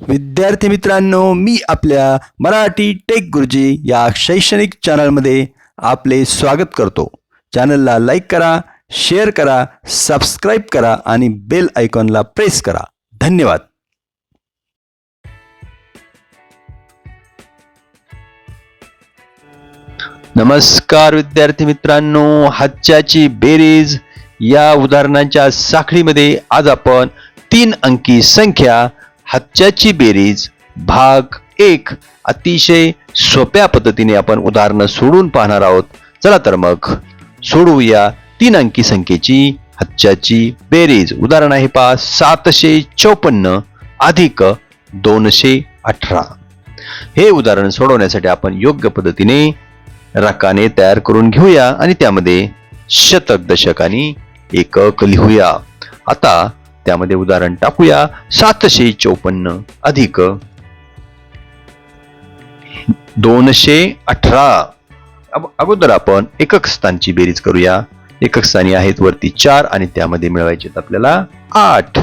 विद्यार्थी मित्रांनो मी आपल्या मराठी टेक गुरुजी या शैक्षणिक चॅनलमध्ये आपले स्वागत करतो. चॅनलला लाईक करा शेअर करा सबस्क्राईब करा आणि बेल आयकॉनला प्रेस करा. धन्यवाद. नमस्कार विद्यार्थी मित्रांनो हाच्याची बेरीज या उदाहरणाच्या साखळीमध्ये आज आपण तीन अंकी संख्या हच्च्याची बेरीज भाग एक. अतिशय सोप्या पद्धतीने आपण उदाहरणं सोडून पाहणार आहोत. चला तर मग सोडवूया तीन अंकी संख्येची हच्च्याची बेरीज. उदाहरण आहे पहा सातशे चौपन्न अधिक दोनशे अठरा. हे उदाहरण सोडवण्यासाठी आपण योग्य पद्धतीने रकाने तयार करून घेऊया आणि त्यामध्ये शतक दशक आणि एकक लिहूया. आता त्यामध्ये उदाहरण टाकूया. सातशे चौपन्न अधिक दोनशे अठरा. अगोदर आपण एकक स्थानची बेरीज करूया. एकक स्थानी आहेत वरती चार आणि त्यामध्ये मिळवायचे आहेत आपल्याला आठ.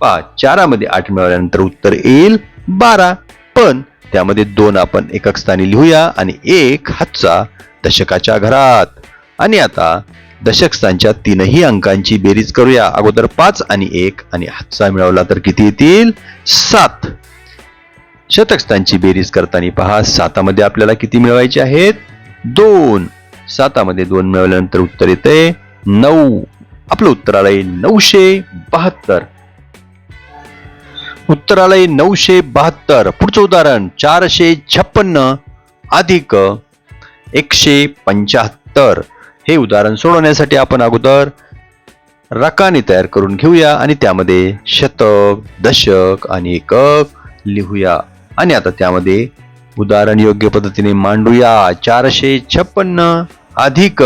पाच. चारामध्ये आठ मिळाल्यानंतर उत्तर येईल बारा. पण त्यामध्ये दोन आपण एकक स्थानी लिहूया आणि एक हातचा दशकाच्या घरात. आणि आता दशक स्थानच्या तीनही अंकांची बेरीज करूया. अगोदर पाच आणि एक आणि हातचा मिळवला तर किती येतील? सात. शतकस्थानची बेरीज करताना पहा सातामध्ये आपल्याला किती मिळवायचे आहेत? दोन. सातामध्ये दोन मिळवल्यानंतर उत्तर येते नऊ. आपलं उत्तर आलंय नऊशे बहात्तर. उत्तर आलंय नऊशे बहात्तर. पुढचं उदाहरण चारशे छप्पन्न अधिक एकशे पंच्याहत्तर. हे उदाहरण सोडवण्यासाठी आपण अगोदर रकाने तयार करून घेऊया आणि त्यामध्ये शतक दशक आणि एकक लिहूया. आणि आता त्यामध्ये उदाहरण योग्य पद्धतीने मांडूया. चारशे छप्पन्न अधिक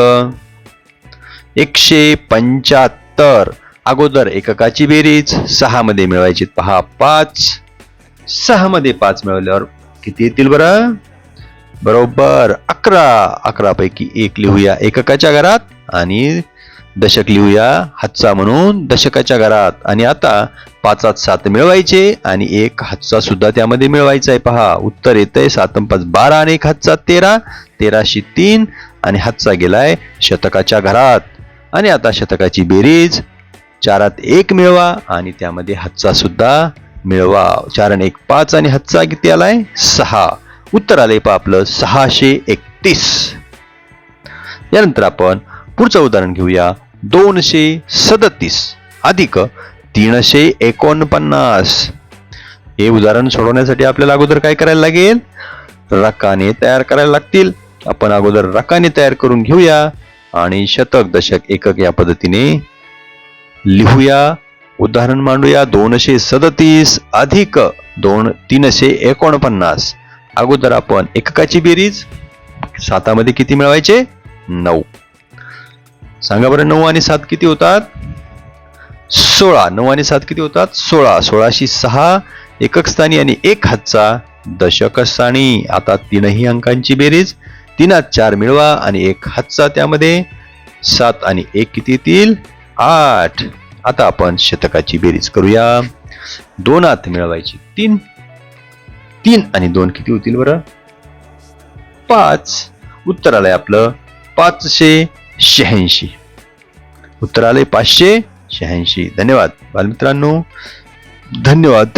एकशे पंच्याहत्तर. अगोदर एककाची बेरीज. सहा मध्ये मिळवायची पहा पाच. सहा मध्ये पाच मिळवल्यावर किती येतील बरं? बरोबर. अकरा अकरापैकी एक लिहूया. एककाच्या घरात आणि दशक लिहूया. हातचा म्हणून दशकाच्या घरात. आणि आता पाचात सात मिळवायचे आणि एक हातचा सुद्धा त्यामध्ये मिळवायचा आहे. पहा उत्तर येतंय. सात पाच बारा आणि एक हातचा तेरा. तेराशे तीन आणि हातचा गेलाय शतकाच्या घरात. आणि आता शतकाची बेरीज. चारात एक मिळवा आणि त्यामध्ये हातचा सुद्धा मिळवा. चार आणि एक पाच आणि हातचा किती आलाय? सहा. उत्तर आले पहा आपलं सहाशे एकतीस. यानंतर आपण पुढचं उदाहरण घेऊया दोनशे सदतीस. अधिक तीनशे एकोणपन्नास. हे उदाहरण सोडवण्यासाठी आपल्याला अगोदर काय करायला लागेल? रकाने तयार करायला लागतील. आपण अगोदर रकाने तयार करून घेऊया आणि शतक दशक एकक या पद्धतीने लिहूया. उदाहरण मांडूया दोनशे सदतीस अधिक दोन तीनशे एकोणपन्नास. अगोदर आपण एककाची बेरीज सातामध्ये किती मिळवायचे? नऊ. सांगा बरं नऊ आणि सात किती होतात? सोळा. नऊ आणि सात किती होतात? सोळा. सोळाशी सहा एकक स्थानी आणि एक हातचा दशक स्थानी. आता तीनही अंकांची बेरीज. तीनात चार मिळवा आणि एक हातचा त्यामध्ये. सात आणि एक किती येतील? आठ. आता आपण शतकाची बेरीज करूया. दोनात मिळवायची तीन. तीन आणि दोन किती होतील बरं? पाच. उत्तर आलंय आपलं पाचशे शहाऐंशी. उत्तर आलंय पाचशे शहाऐंशी. धन्यवाद. बालमित्रांनो धन्यवाद.